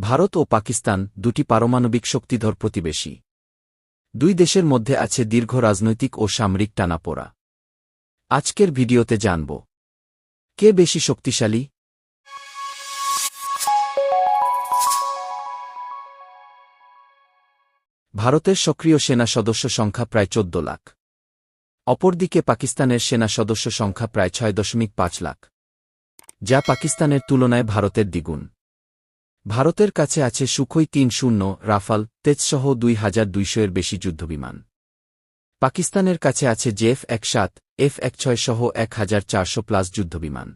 ভারত ও পাকিস্তান দুটি পারমাণবিক শক্তিধর প্রতিবেশী। দুই দেশের মধ্যে আছে দীর্ঘ রাজনৈতিক ও সামরিক টানাপোড়া। আজকের ভিডিওতে জানব, কে বেশি শক্তিশালী? ভারতের সক্রিয় সেনা সদস্য সংখ্যা প্রায় চোদ্দ লাখ। অপরদিকে পাকিস্তানের সেনা সদস্য সংখ্যা প্রায় ছয় দশমিক পাঁচ লাখ। যা পাকিস্তানের তুলনায় ভারতের দ্বিগুণ। ভারতের কাছে আছে সুখই তিন শূন্য, রাফাল, তেজসহ দুই হাজার দুইশো এর বেশি যুদ্ধবিমান। পাকিস্তানের কাছে আছে জেফ এক সাত, এফ এক ছয় সহ এক হাজার চারশো প্লাস যুদ্ধবিমান।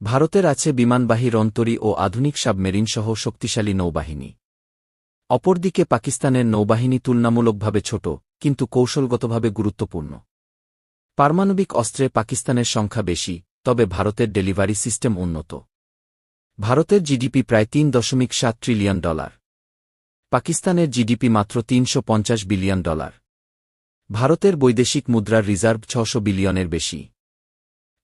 ভারতের আছে বিমানবাহী রন্তরী ও আধুনিক সাবমেরিন সহ শক্তিশালী নৌবাহিনী। অপরদিকে পাকিস্তানের নৌবাহিনী তুলনামূলকভাবে ছোট, কিন্তু কৌশলগতভাবে গুরুত্বপূর্ণ। পারমাণবিক অস্ত্রে পাকিস্তানের সংখ্যা বেশি, তবে ভারতের ডেলিভারি সিস্টেম উন্নত। ভারতের জিডিপি প্রায় তিন দশমিক সাত ট্রিলিয়ন ডলার। পাকিস্তানের জিডিপি মাত্র তিনশো পঞ্চাশ বিলিয়ন ডলার। ভারতের বৈদেশিক মুদ্রার রিজার্ভ ছশো বিলিয়নের বেশি।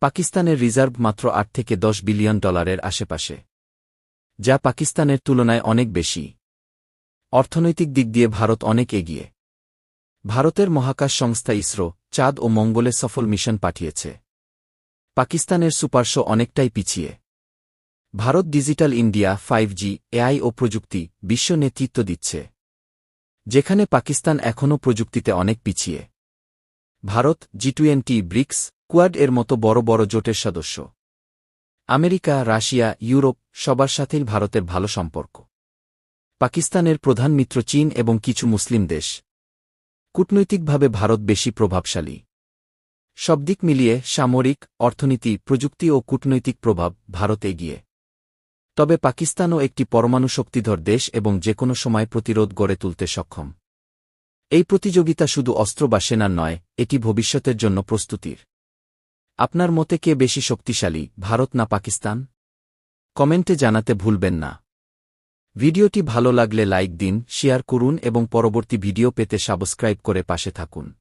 পাকিস্তানের রিজার্ভ মাত্র আট থেকে দশ বিলিয়ন ডলারের আশেপাশে, যা পাকিস্তানের তুলনায় অনেক বেশি। অর্থনৈতিক দিক দিয়ে ভারত অনেক এগিয়ে। ভারতের মহাকাশ সংস্থা ইসরো, চাঁদ ও মঙ্গলে সফল মিশন পাঠিয়েছে। পাকিস্তানের সুপারশো অনেকটাই পিছিয়ে। Bharat digital India five G, A I ও প্রযুক্তি বিশ্ব নেতৃত্ব দিচ্ছে। যেখানে পাকিস্তান এখনও প্রযুক্তিতে অনেক পিছিয়ে। Bharat G twenty BRICS Quad এর মতো বড় বড় জোটের সদস্য। আমেরিকা, রাশিয়া, ইউরোপ সবার সাথেই ভারতের ভালো সম্পর্ক। পাকিস্তানের প্রধান মিত্র চীন এবং কিছু মুসলিম দেশ। কূটনৈতিকভাবে ভারত বেশি প্রভাবশালী। সব দিক মিলিয়ে সামরিক, অর্থনীতি, প্রযুক্তি ও কূটনৈতিক প্রভাব ভারত এগিয়ে। তবে পাকিস্তানও একটি পরমাণু শক্তিধর দেশ এবং যে কোনো সময় প্রতিরোধ গড়ে তুলতে সক্ষম। এই প্রতিযোগিতা শুধু অস্ত্র বা সেনার নয়, এটি ভবিষ্যতের জন্য প্রস্তুতির। আপনার মতে কে বেশি শক্তিশালী, ভারত না পাকিস্তান? কমেন্টে জানাতে ভুলবেন না। ভিডিওটি ভালো লাগলে লাইক দিন, শেয়ার করুন এবং পরবর্তী ভিডিও পেতে সাবস্ক্রাইব করে পাশে থাকুন।